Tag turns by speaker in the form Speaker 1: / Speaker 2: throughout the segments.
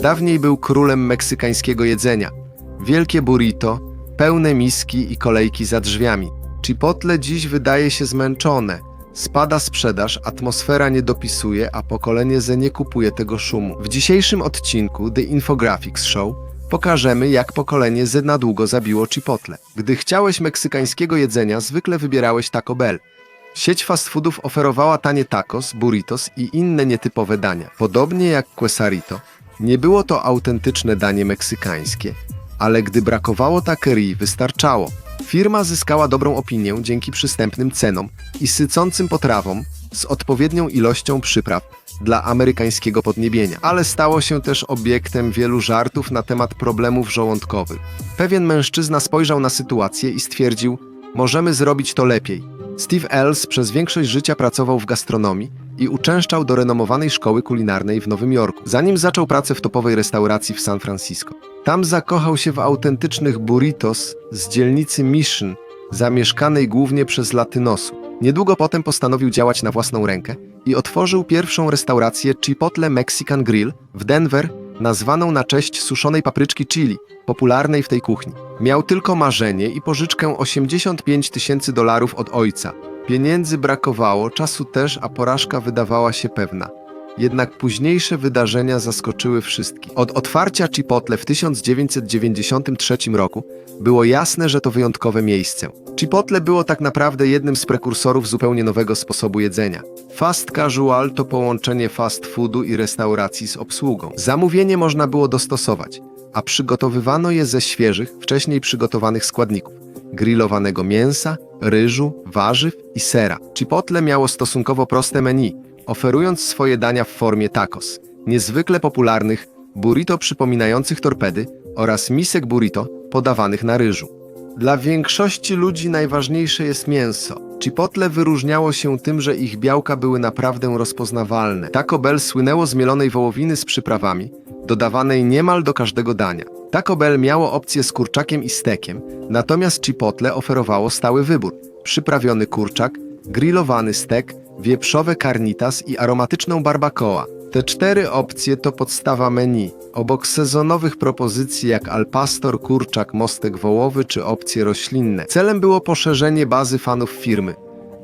Speaker 1: Dawniej był królem meksykańskiego jedzenia. Wielkie burrito, pełne miski i kolejki za drzwiami. Chipotle dziś wydaje się zmęczone. Spada sprzedaż, atmosfera nie dopisuje, a pokolenie Z nie kupuje tego szumu. W dzisiejszym odcinku The Infographics Show pokażemy, jak pokolenie Z na długo zabiło Chipotle. Gdy chciałeś meksykańskiego jedzenia, zwykle wybierałeś Taco Bell. Sieć fast foodów oferowała tanie tacos, burritos i inne nietypowe dania. Podobnie jak quesarito, nie było to autentyczne danie meksykańskie, ale gdy brakowało taquerii, wystarczało. Firma zyskała dobrą opinię dzięki przystępnym cenom i sycącym potrawom z odpowiednią ilością przypraw dla amerykańskiego podniebienia, ale stało się też obiektem wielu żartów na temat problemów żołądkowych. Pewien mężczyzna spojrzał na sytuację i stwierdził: Możemy zrobić to lepiej. Steve Ells przez większość życia pracował w gastronomii i uczęszczał do renomowanej szkoły kulinarnej w Nowym Jorku, zanim zaczął pracę w topowej restauracji w San Francisco. Tam zakochał się w autentycznych burritos z dzielnicy Mission, zamieszkanej głównie przez latynosów. Niedługo potem postanowił działać na własną rękę i otworzył pierwszą restaurację Chipotle Mexican Grill w Denver, nazwaną na cześć suszonej papryczki chili, popularnej w tej kuchni. Miał tylko marzenie i pożyczkę 85 tysięcy dolarów od ojca. Pieniędzy brakowało, czasu też, a porażka wydawała się pewna. Jednak późniejsze wydarzenia zaskoczyły wszystkich. Od otwarcia Chipotle w 1993 roku było jasne, że to wyjątkowe miejsce. Chipotle było tak naprawdę jednym z prekursorów zupełnie nowego sposobu jedzenia. Fast casual to połączenie fast foodu i restauracji z obsługą. Zamówienie można było dostosować, a przygotowywano je ze świeżych, wcześniej przygotowanych składników grillowanego mięsa, ryżu, warzyw i sera. Chipotle miało stosunkowo proste menu, oferując swoje dania w formie tacos, niezwykle popularnych burrito przypominających torpedy oraz misek burrito podawanych na ryżu. Dla większości ludzi najważniejsze jest mięso. Chipotle wyróżniało się tym, że ich białka były naprawdę rozpoznawalne. Taco Bell słynęło z mielonej wołowiny z przyprawami, dodawanej niemal do każdego dania. Taco Bell miało opcję z kurczakiem i stekiem, natomiast Chipotle oferowało stały wybór: przyprawiony kurczak, grillowany stek, wieprzowe carnitas i aromatyczną barbacoa. Te cztery opcje to podstawa menu. Obok sezonowych propozycji jak al pastor, kurczak, mostek wołowy czy opcje roślinne. Celem było poszerzenie bazy fanów firmy,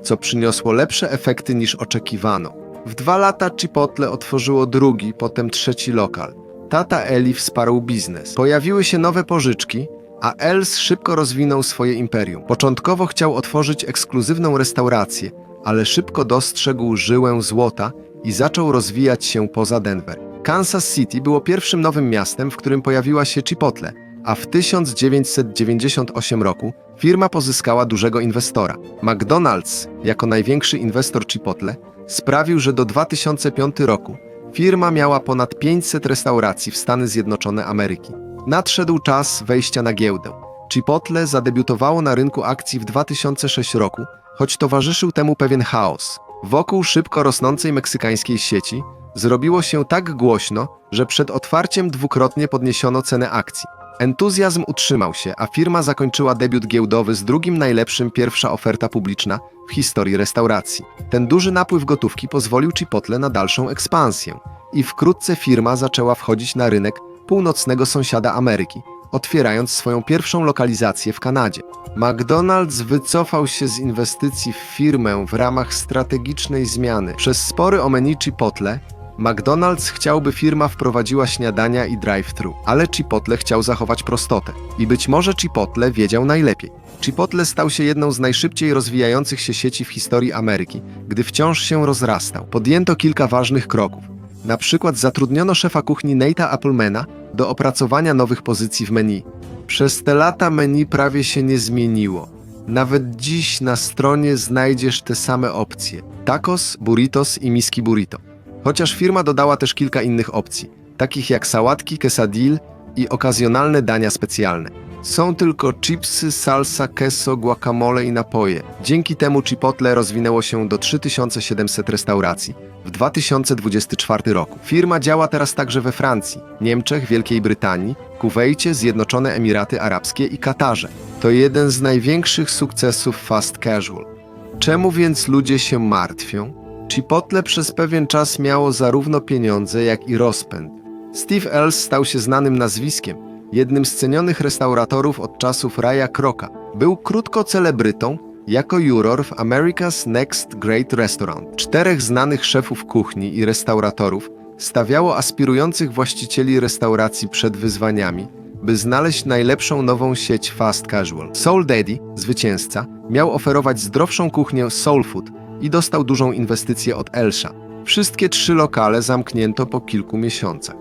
Speaker 1: co przyniosło lepsze efekty niż oczekiwano. W dwa lata Chipotle otworzyło drugi, potem trzeci lokal. Tata Eli wsparł biznes. Pojawiły się nowe pożyczki, a Els szybko rozwinął swoje imperium. Początkowo chciał otworzyć ekskluzywną restaurację, ale szybko dostrzegł żyłę złota i zaczął rozwijać się poza Denver. Kansas City było pierwszym nowym miastem, w którym pojawiła się Chipotle, a w 1998 roku firma pozyskała dużego inwestora. McDonald's, jako największy inwestor Chipotle, sprawił, że do 2005 roku firma miała ponad 500 restauracji w Stany Zjednoczone Ameryki. Nadszedł czas wejścia na giełdę. Chipotle zadebiutowało na rynku akcji w 2006 roku, choć towarzyszył temu pewien chaos. Wokół szybko rosnącej meksykańskiej sieci zrobiło się tak głośno, że przed otwarciem dwukrotnie podniesiono cenę akcji. Entuzjazm utrzymał się, a firma zakończyła debiut giełdowy z drugim najlepszym pierwsza oferta publiczna w historii restauracji. Ten duży napływ gotówki pozwolił Chipotle na dalszą ekspansję i wkrótce firma zaczęła wchodzić na rynek północnego sąsiada Ameryki, otwierając swoją pierwszą lokalizację w Kanadzie. McDonald's wycofał się z inwestycji w firmę w ramach strategicznej zmiany. Przez spory o menu Chipotle, McDonald's chciał, by firma wprowadziła śniadania i drive-thru, ale Chipotle chciał zachować prostotę. I być może Chipotle wiedział najlepiej. Chipotle stał się jedną z najszybciej rozwijających się sieci w historii Ameryki, gdy wciąż się rozrastał. Podjęto kilka ważnych kroków. Na przykład zatrudniono szefa kuchni Nate'a Applemana do opracowania nowych pozycji w menu. Przez te lata menu prawie się nie zmieniło. Nawet dziś na stronie znajdziesz te same opcje: tacos, burritos i miski burrito. Chociaż firma dodała też kilka innych opcji, takich jak sałatki, quesadille i okazjonalne dania specjalne. Są tylko chipsy, salsa, queso, guacamole i napoje. Dzięki temu Chipotle rozwinęło się do 3700 restauracji w 2024 roku. Firma działa teraz także we Francji, Niemczech, Wielkiej Brytanii, Kuwejcie, Zjednoczone Emiraty Arabskie i Katarze. To jeden z największych sukcesów fast casual. Czemu więc ludzie się martwią? Chipotle przez pewien czas miało zarówno pieniądze, jak i rozpęd. Steve Ells stał się znanym nazwiskiem, jednym z cenionych restauratorów od czasów Raya Kroka. Był krótko celebrytą, jako juror w America's Next Great Restaurant. Czterech znanych szefów kuchni i restauratorów stawiało aspirujących właścicieli restauracji przed wyzwaniami, by znaleźć najlepszą nową sieć fast casual. Soul Daddy, zwycięzca, miał oferować zdrowszą kuchnię soul food i dostał dużą inwestycję od Elsha. Wszystkie trzy lokale zamknięto po kilku miesiącach.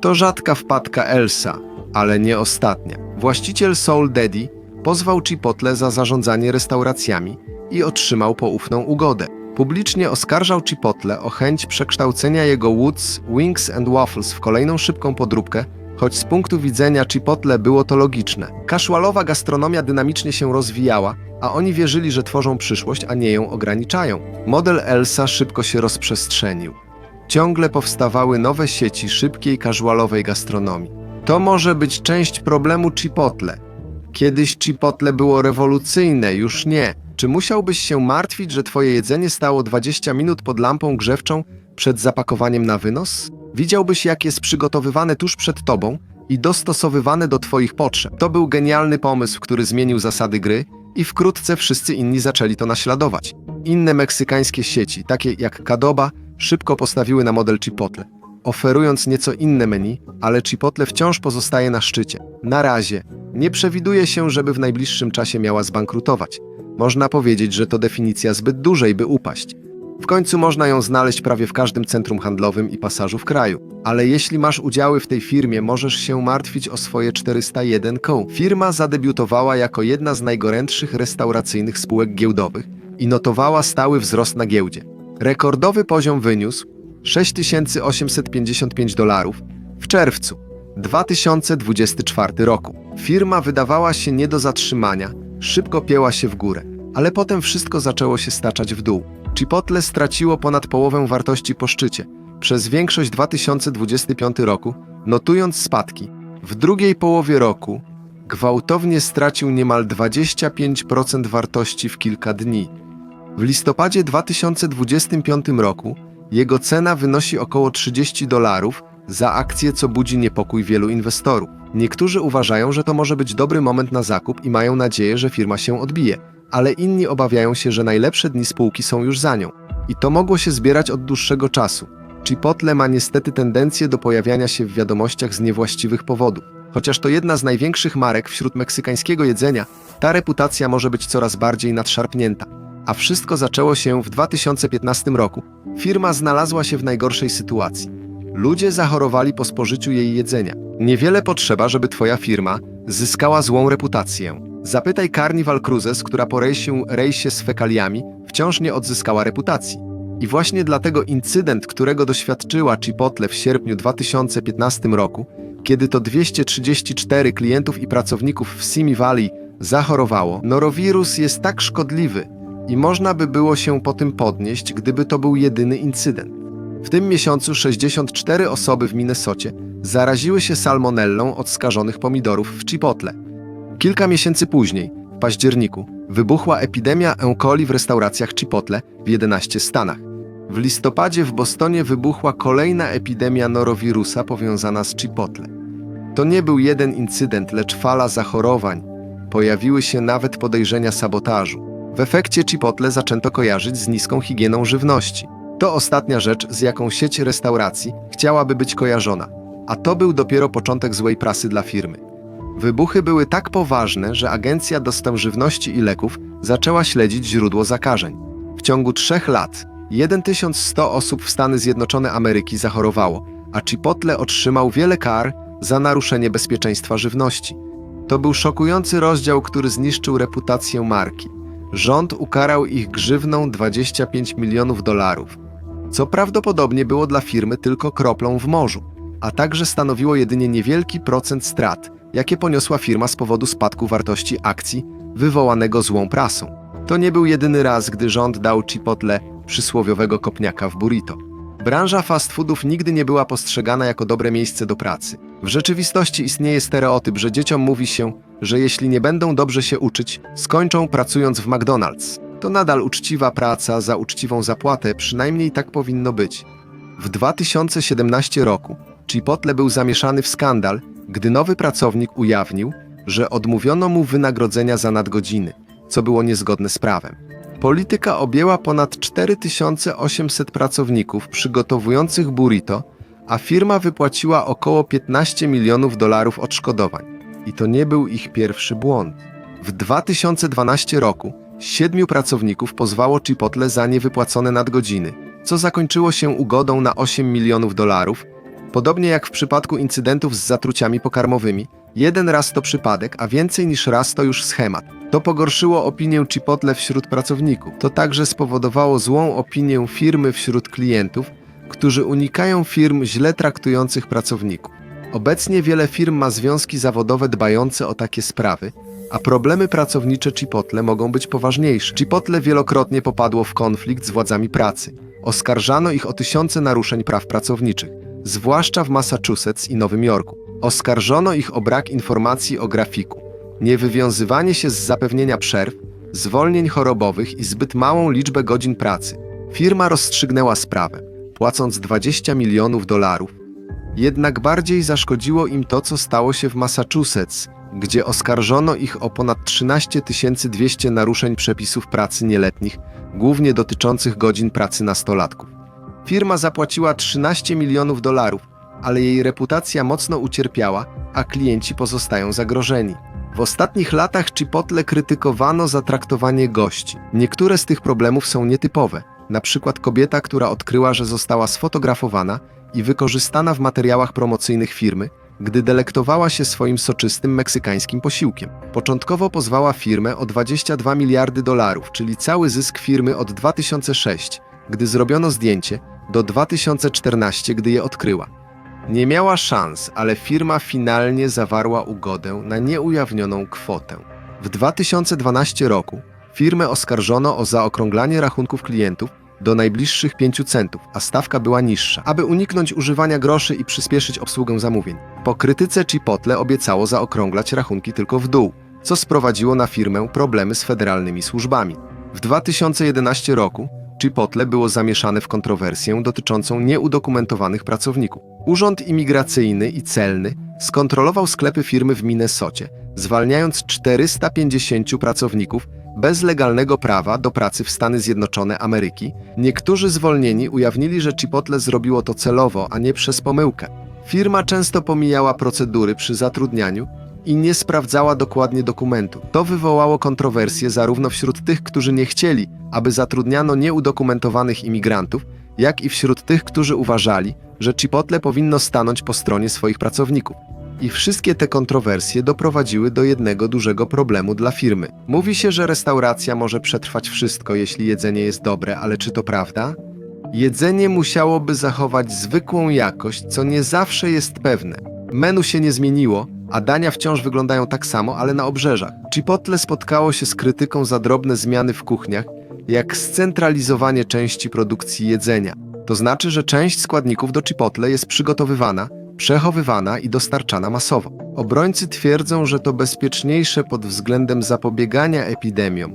Speaker 1: To rzadka wpadka Elsa, ale nie ostatnia. Właściciel Soul Daddy pozwał Chipotle za zarządzanie restauracjami i otrzymał poufną ugodę. Publicznie oskarżał Chipotle o chęć przekształcenia jego Woods Wings and Waffles w kolejną szybką podróbkę, choć z punktu widzenia Chipotle było to logiczne. Casualowa gastronomia dynamicznie się rozwijała, a oni wierzyli, że tworzą przyszłość, a nie ją ograniczają. Model Elsa szybko się rozprzestrzenił. Ciągle powstawały nowe sieci szybkiej, casualowej gastronomii. To może być część problemu Chipotle. Kiedyś Chipotle było rewolucyjne, już nie. Czy musiałbyś się martwić, że twoje jedzenie stało 20 minut pod lampą grzewczą przed zapakowaniem na wynos? Widziałbyś, jak jest przygotowywane tuż przed tobą i dostosowywane do twoich potrzeb. To był genialny pomysł, który zmienił zasady gry i wkrótce wszyscy inni zaczęli to naśladować. Inne meksykańskie sieci, takie jak Cadoba, szybko postawiły na model Chipotle, oferując nieco inne menu, ale Chipotle wciąż pozostaje na szczycie. Na razie nie przewiduje się, żeby w najbliższym czasie miała zbankrutować. Można powiedzieć, że to definicja zbyt dużej, by upaść. W końcu można ją znaleźć prawie w każdym centrum handlowym i pasażu w kraju. Ale jeśli masz udziały w tej firmie, możesz się martwić o swoje 401 koł. Firma zadebiutowała jako jedna z najgorętszych restauracyjnych spółek giełdowych i notowała stały wzrost na giełdzie. Rekordowy poziom wyniósł 6855 dolarów w czerwcu 2024 roku. Firma wydawała się nie do zatrzymania, szybko pięła się w górę, ale potem wszystko zaczęło się staczać w dół. Chipotle straciło ponad połowę wartości po szczycie przez większość 2025 roku, notując spadki. W drugiej połowie roku gwałtownie stracił niemal 25% wartości w kilka dni. W listopadzie 2025 roku jego cena wynosi około 30 dolarów za akcję, co budzi niepokój wielu inwestorów. Niektórzy uważają, że to może być dobry moment na zakup i mają nadzieję, że firma się odbije, ale inni obawiają się, że najlepsze dni spółki są już za nią. I to mogło się zbierać od dłuższego czasu. Chipotle ma niestety tendencję do pojawiania się w wiadomościach z niewłaściwych powodów. Chociaż to jedna z największych marek wśród meksykańskiego jedzenia, ta reputacja może być coraz bardziej nadszarpnięta. A wszystko zaczęło się w 2015 roku. Firma znalazła się w najgorszej sytuacji. Ludzie zachorowali po spożyciu jej jedzenia. Niewiele potrzeba, żeby twoja firma zyskała złą reputację. Zapytaj Carnival Cruises, która po rejsie, rejsie z fekaliami wciąż nie odzyskała reputacji. I właśnie dlatego incydent, którego doświadczyła Chipotle w sierpniu 2015 roku, kiedy to 234 klientów i pracowników w Simi Valley zachorowało, norowirus jest tak szkodliwy i można by było się po tym podnieść, gdyby to był jedyny incydent. W tym miesiącu 64 osoby w Minnesocie zaraziły się salmonellą od skażonych pomidorów w Chipotle. Kilka miesięcy później, w październiku, wybuchła epidemia E. w restauracjach Chipotle w 11 stanach. W listopadzie w Bostonie wybuchła kolejna epidemia norowirusa powiązana z Chipotle. To nie był jeden incydent, lecz fala zachorowań. Pojawiły się nawet podejrzenia sabotażu. W efekcie Chipotle zaczęto kojarzyć z niską higieną żywności. To ostatnia rzecz, z jaką sieć restauracji chciałaby być kojarzona, a to był dopiero początek złej prasy dla firmy. Wybuchy były tak poważne, że Agencja Dostęp Żywności i Leków zaczęła śledzić źródło zakażeń. W ciągu trzech lat 1100 osób w Stany Zjednoczone Ameryki zachorowało, a Chipotle otrzymał wiele kar za naruszenie bezpieczeństwa żywności. To był szokujący rozdział, który zniszczył reputację marki. Rząd ukarał ich grzywną 25 milionów dolarów, co prawdopodobnie było dla firmy tylko kroplą w morzu, a także stanowiło jedynie niewielki procent strat, jakie poniosła firma z powodu spadku wartości akcji wywołanego złą prasą. To nie był jedyny raz, gdy rząd dał Chipotle przysłowiowego kopniaka w burrito. Branża fast foodów nigdy nie była postrzegana jako dobre miejsce do pracy. W rzeczywistości istnieje stereotyp, że dzieciom mówi się, że jeśli nie będą dobrze się uczyć, skończą pracując w McDonald's. To nadal uczciwa praca za uczciwą zapłatę, przynajmniej tak powinno być. W 2017 roku Chipotle był zamieszany w skandal, gdy nowy pracownik ujawnił, że odmówiono mu wynagrodzenia za nadgodziny, co było niezgodne z prawem. Polityka objęła ponad 4800 pracowników przygotowujących burrito, a firma wypłaciła około 15 milionów dolarów odszkodowań. I to nie był ich pierwszy błąd. W 2012 roku siedmiu pracowników pozwało Chipotle za niewypłacone nadgodziny, co zakończyło się ugodą na 8 milionów dolarów. Podobnie jak w przypadku incydentów z zatruciami pokarmowymi, jeden raz to przypadek, a więcej niż raz to już schemat. To pogorszyło opinię Chipotle wśród pracowników. To także spowodowało złą opinię firmy wśród klientów, którzy unikają firm źle traktujących pracowników. Obecnie wiele firm ma związki zawodowe dbające o takie sprawy, a problemy pracownicze Chipotle mogą być poważniejsze. Chipotle wielokrotnie popadło w konflikt z władzami pracy. Oskarżano ich o tysiące naruszeń praw pracowniczych, zwłaszcza w Massachusetts i Nowym Jorku. Oskarżono ich o brak informacji o grafiku, niewywiązywanie się z zapewnienia przerw, zwolnień chorobowych i zbyt małą liczbę godzin pracy. Firma rozstrzygnęła sprawę, płacąc 20 milionów dolarów. Jednak bardziej zaszkodziło im to, co stało się w Massachusetts, gdzie oskarżono ich o ponad 13 200 naruszeń przepisów pracy nieletnich, głównie dotyczących godzin pracy nastolatków. Firma zapłaciła 13 milionów dolarów, ale jej reputacja mocno ucierpiała, a klienci pozostają zagrożeni. W ostatnich latach Chipotle krytykowano za traktowanie gości. Niektóre z tych problemów są nietypowe, na przykład kobieta, która odkryła, że została sfotografowana i wykorzystana w materiałach promocyjnych firmy, gdy delektowała się swoim soczystym meksykańskim posiłkiem. Początkowo pozwała firmę o 22 miliardy dolarów, czyli cały zysk firmy od 2006, gdy zrobiono zdjęcie, do 2014, gdy je odkryła. Nie miała szans, ale firma finalnie zawarła ugodę na nieujawnioną kwotę. W 2012 roku firmę oskarżono o zaokrąglanie rachunków klientów do najbliższych 5 centów, a stawka była niższa, aby uniknąć używania groszy i przyspieszyć obsługę zamówień. Po krytyce Chipotle obiecało zaokrąglać rachunki tylko w dół, co sprowadziło na firmę problemy z federalnymi służbami. W 2011 roku Chipotle było zamieszane w kontrowersję dotyczącą nieudokumentowanych pracowników. Urząd Imigracyjny i Celny skontrolował sklepy firmy w Minnesocie, zwalniając 450 pracowników bez legalnego prawa do pracy w Stany Zjednoczone Ameryki. Niektórzy zwolnieni ujawnili, że Chipotle zrobiło to celowo, a nie przez pomyłkę. Firma często pomijała procedury przy zatrudnianiu i nie sprawdzała dokładnie dokumentu. To wywołało kontrowersje zarówno wśród tych, którzy nie chcieli, aby zatrudniano nieudokumentowanych imigrantów, jak i wśród tych, którzy uważali, że Chipotle powinno stanąć po stronie swoich pracowników. I wszystkie te kontrowersje doprowadziły do jednego dużego problemu dla firmy. Mówi się, że restauracja może przetrwać wszystko, jeśli jedzenie jest dobre, ale czy to prawda? Jedzenie musiałoby zachować zwykłą jakość, co nie zawsze jest pewne. Menu się nie zmieniło, a dania wciąż wyglądają tak samo, ale na obrzeżach. Chipotle spotkało się z krytyką za drobne zmiany w kuchniach, jak scentralizowanie części produkcji jedzenia. To znaczy, że część składników do Chipotle jest przygotowywana, przechowywana i dostarczana masowo. Obrońcy twierdzą, że to bezpieczniejsze pod względem zapobiegania epidemiom,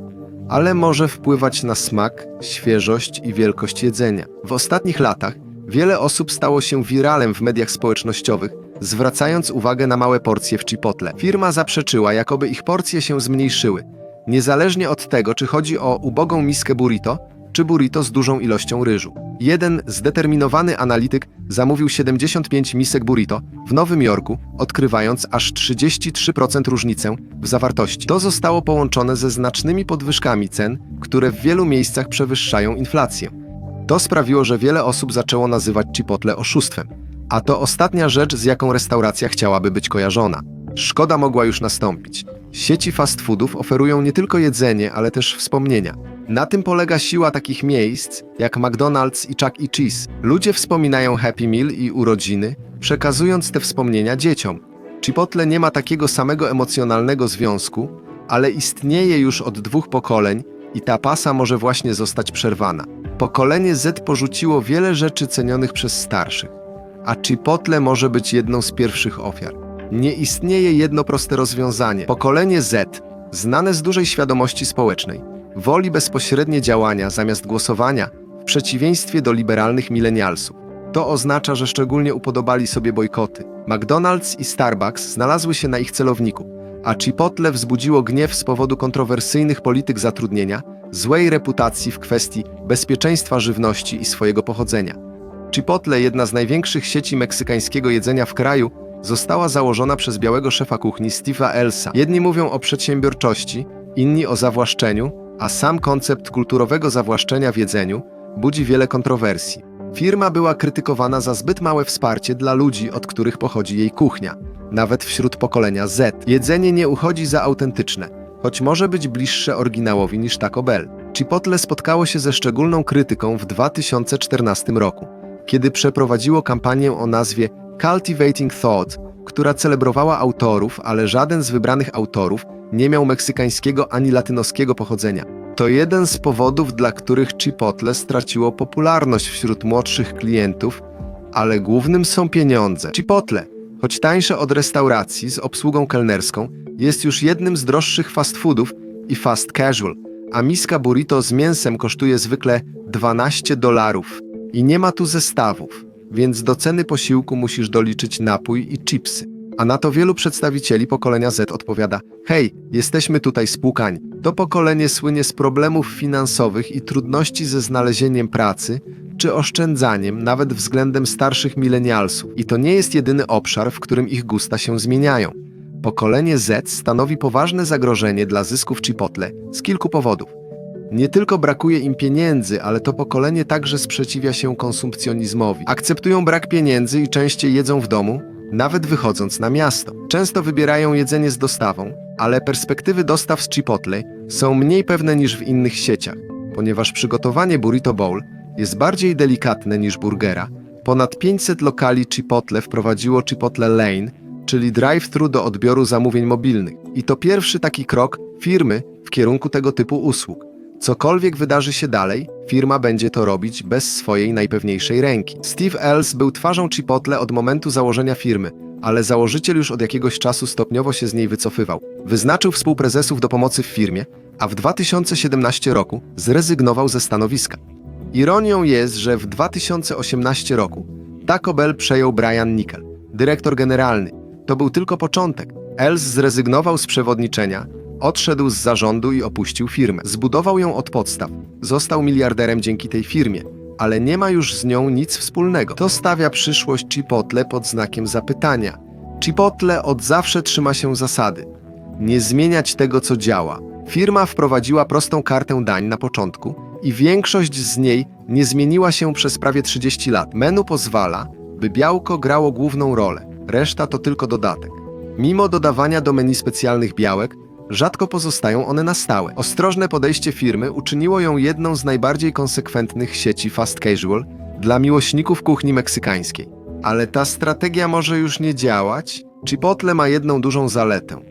Speaker 1: ale może wpływać na smak, świeżość i wielkość jedzenia. W ostatnich latach wiele osób stało się wiralem w mediach społecznościowych, zwracając uwagę na małe porcje w Chipotle. Firma zaprzeczyła, jakoby ich porcje się zmniejszyły, niezależnie od tego, czy chodzi o ubogą miskę burrito, czy burrito z dużą ilością ryżu. Jeden zdeterminowany analityk zamówił 75 misek burrito w Nowym Jorku, odkrywając aż 33% różnicę w zawartości. To zostało połączone ze znacznymi podwyżkami cen, które w wielu miejscach przewyższają inflację. To sprawiło, że wiele osób zaczęło nazywać Chipotle oszustwem. A to ostatnia rzecz, z jaką restauracja chciałaby być kojarzona. Szkoda mogła już nastąpić. Sieci fast foodów oferują nie tylko jedzenie, ale też wspomnienia. Na tym polega siła takich miejsc jak McDonald's i Chuck E. Cheese. Ludzie wspominają Happy Meal i urodziny, przekazując te wspomnienia dzieciom. Chipotle nie ma takiego samego emocjonalnego związku, ale istnieje już od dwóch pokoleń i ta pasa może właśnie zostać przerwana. Pokolenie Z porzuciło wiele rzeczy cenionych przez starszych, a Chipotle może być jedną z pierwszych ofiar. Nie istnieje jedno proste rozwiązanie. Pokolenie Z, znane z dużej świadomości społecznej, woli bezpośrednie działania zamiast głosowania, w przeciwieństwie do liberalnych milenialsów. To oznacza, że szczególnie upodobali sobie bojkoty. McDonald's i Starbucks znalazły się na ich celowniku, a Chipotle wzbudziło gniew z powodu kontrowersyjnych polityk zatrudnienia, złej reputacji w kwestii bezpieczeństwa żywności i swojego pochodzenia. Chipotle, jedna z największych sieci meksykańskiego jedzenia w kraju, została założona przez białego szefa kuchni Steve'a Elsa. Jedni mówią o przedsiębiorczości, inni o zawłaszczeniu, a sam koncept kulturowego zawłaszczenia w jedzeniu budzi wiele kontrowersji. Firma była krytykowana za zbyt małe wsparcie dla ludzi, od których pochodzi jej kuchnia, nawet wśród pokolenia Z. Jedzenie nie uchodzi za autentyczne, choć może być bliższe oryginałowi niż Taco Bell. Chipotle spotkało się ze szczególną krytyką w 2014 roku, kiedy przeprowadziło kampanię o nazwie Cultivating Thought, która celebrowała autorów, ale żaden z wybranych autorów nie miał meksykańskiego ani latynoskiego pochodzenia. To jeden z powodów, dla których Chipotle straciło popularność wśród młodszych klientów, ale głównym są pieniądze. Chipotle, choć tańsze od restauracji z obsługą kelnerską, jest już jednym z droższych fast foodów i fast casual, a miska burrito z mięsem kosztuje zwykle 12 dolarów. I nie ma tu zestawów, więc do ceny posiłku musisz doliczyć napój i chipsy. A na to wielu przedstawicieli pokolenia Z odpowiada: Hej, jesteśmy tutaj spłukani. To pokolenie słynie z problemów finansowych i trudności ze znalezieniem pracy czy oszczędzaniem, nawet względem starszych milenialsów. I to nie jest jedyny obszar, w którym ich gusta się zmieniają. Pokolenie Z stanowi poważne zagrożenie dla zysków Chipotle z kilku powodów. Nie tylko brakuje im pieniędzy, ale to pokolenie także sprzeciwia się konsumpcjonizmowi. Akceptują brak pieniędzy i częściej jedzą w domu, nawet wychodząc na miasto. Często wybierają jedzenie z dostawą, ale perspektywy dostaw z Chipotle są mniej pewne niż w innych sieciach, ponieważ przygotowanie burrito bowl jest bardziej delikatne niż burgera. Ponad 500 lokali Chipotle wprowadziło Chipotle Lane, czyli drive-thru do odbioru zamówień mobilnych. I to pierwszy taki krok firmy w kierunku tego typu usług. Cokolwiek wydarzy się dalej, firma będzie to robić bez swojej najpewniejszej ręki. Steve Els był twarzą Chipotle od momentu założenia firmy, ale założyciel już od jakiegoś czasu stopniowo się z niej wycofywał. Wyznaczył współprezesów do pomocy w firmie, a w 2017 roku zrezygnował ze stanowiska. Ironią jest, że w 2018 roku Taco Bell przejął Brian Nickel, dyrektor generalny. To był tylko początek. Els zrezygnował z przewodniczenia, odszedł z zarządu i opuścił firmę. Zbudował ją od podstaw. Został miliarderem dzięki tej firmie, ale nie ma już z nią nic wspólnego. To stawia przyszłość Chipotle pod znakiem zapytania. Chipotle od zawsze trzyma się zasady. Nie zmieniać tego, co działa. Firma wprowadziła prostą kartę dań na początku i większość z niej nie zmieniła się przez prawie 30 lat. Menu pozwala, by białko grało główną rolę, reszta to tylko dodatek. Mimo dodawania do menu specjalnych białek, rzadko pozostają one na stałe. Ostrożne podejście firmy uczyniło ją jedną z najbardziej konsekwentnych sieci fast casual dla miłośników kuchni meksykańskiej. Ale ta strategia może już nie działać. Chipotle ma jedną dużą zaletę.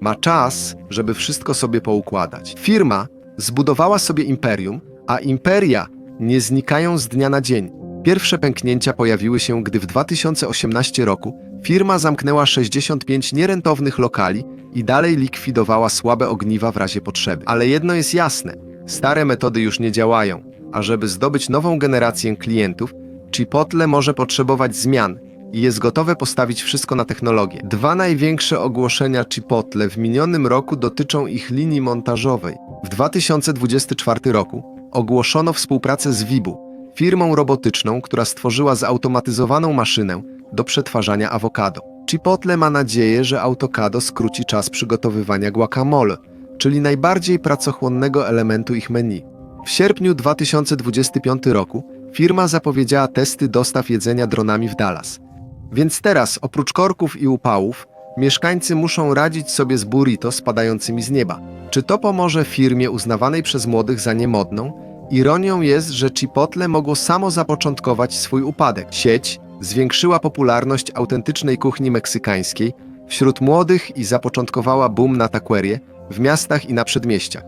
Speaker 1: Ma czas, żeby wszystko sobie poukładać. Firma zbudowała sobie imperium, a imperia nie znikają z dnia na dzień. Pierwsze pęknięcia pojawiły się, gdy w 2018 roku firma zamknęła 65 nierentownych lokali i dalej likwidowała słabe ogniwa w razie potrzeby. Ale jedno jest jasne: stare metody już nie działają, a żeby zdobyć nową generację klientów, Chipotle może potrzebować zmian i jest gotowe postawić wszystko na technologię. Dwa największe ogłoszenia Chipotle w minionym roku dotyczą ich linii montażowej. W 2024 roku ogłoszono współpracę z Vibu, firmą robotyczną, która stworzyła zautomatyzowaną maszynę do przetwarzania awokado. Chipotle ma nadzieję, że autokado skróci czas przygotowywania guacamole, czyli najbardziej pracochłonnego elementu ich menu. W sierpniu 2025 roku firma zapowiedziała testy dostaw jedzenia dronami w Dallas. Więc teraz, oprócz korków i upałów, mieszkańcy muszą radzić sobie z burrito spadającymi z nieba. Czy to pomoże firmie uznawanej przez młodych za niemodną? Ironią jest, że Chipotle mogło samo zapoczątkować swój upadek. Sieć zwiększyła popularność autentycznej kuchni meksykańskiej wśród młodych i zapoczątkowała boom na taquerie w miastach i na przedmieściach.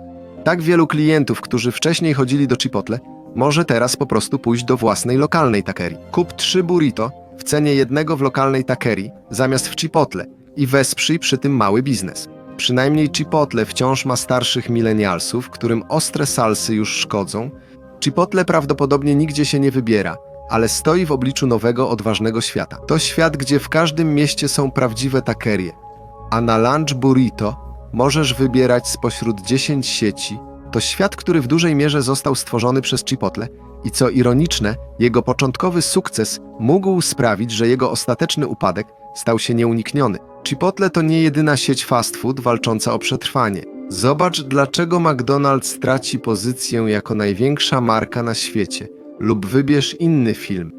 Speaker 1: Tak wielu klientów, którzy wcześniej chodzili do Chipotle, może teraz po prostu pójść do własnej lokalnej takerii. Kup trzy burrito w cenie jednego w lokalnej takerii zamiast w Chipotle i wesprzyj przy tym mały biznes. Przynajmniej Chipotle wciąż ma starszych milenialsów, którym ostre salsy już szkodzą. Chipotle prawdopodobnie nigdzie się nie wybiera, ale stoi w obliczu nowego, odważnego świata. To świat, gdzie w każdym mieście są prawdziwe takerie, a na lunch burrito możesz wybierać spośród 10 sieci. To świat, który w dużej mierze został stworzony przez Chipotle i co ironiczne, jego początkowy sukces mógł sprawić, że jego ostateczny upadek stał się nieunikniony. Chipotle to nie jedyna sieć fast food walcząca o przetrwanie. Zobacz, dlaczego McDonald's traci pozycję jako największa marka na świecie. Lub wybierz inny film.